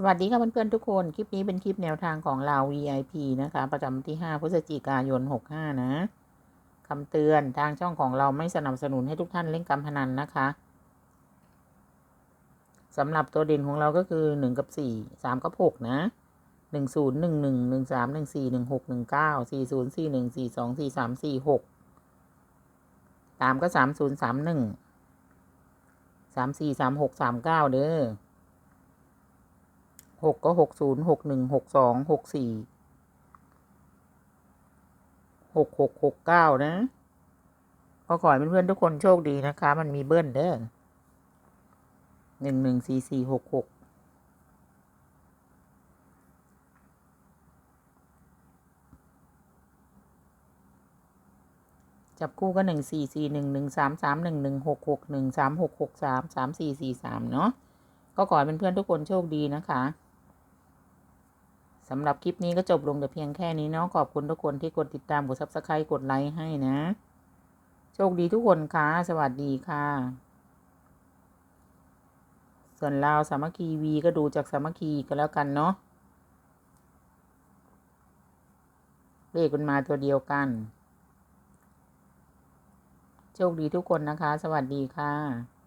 สวัสดีค่ะเพื่อนๆทุกคน คลิปนี้เป็นคลิปแนวทางของเรา VIP นะคะ ประจำวันที่ 5 พฤศจิกายน 65 นะคำเตือนทางช่องของเราไม่สนับสนุนให้ทุกท่านเล่นการพนันนะคะสำหรับตัวเด่นของเราก็คือ 1 กับ 4 3 กับ 6 นะ 1 0 1 1 1 3 1 4 1 6 1 9 4 0 4 1 4 2 4 3 4 6 ตามก็ 3 0 3 1 3 4 3 6 3 9 เด้อ หกก็หกศูนย์หกหนึ่งหกสองหกสี่หกหกหกเก้านะก็ขอให้เพื่อนๆทุกคนโชคดีนะคะ มันมีเบิ้ลเด้อหนึ่งหนึ่งสี่สี่หกหกจับคู่ก็หนึ่งสี่สี่หนึ่งหนึ่งสามสามหนึ่งหนึ่งหกหกหนึ่งสามหกหกสามสามสี่สี่สามเนาะก็ขอให้เพื่อนๆทุกคนโชคดีนะคะ สำหรับคลิปนี้ก็จบลงแต่เพียงแค่นี้เนาะขอบคุณทุกคนที่กดติดตามกดซับสไครต์กดไลค์ให้นะ โชคดีทุกคนค่ะ สวัสดีค่ะ ส่วนลาวสามัคคีวีก็ดูจากสามัคคีก็แล้วกันเนาะเลขมันมาตัวเดียวกัน โชคดีทุกคนนะคะ สวัสดีค่ะ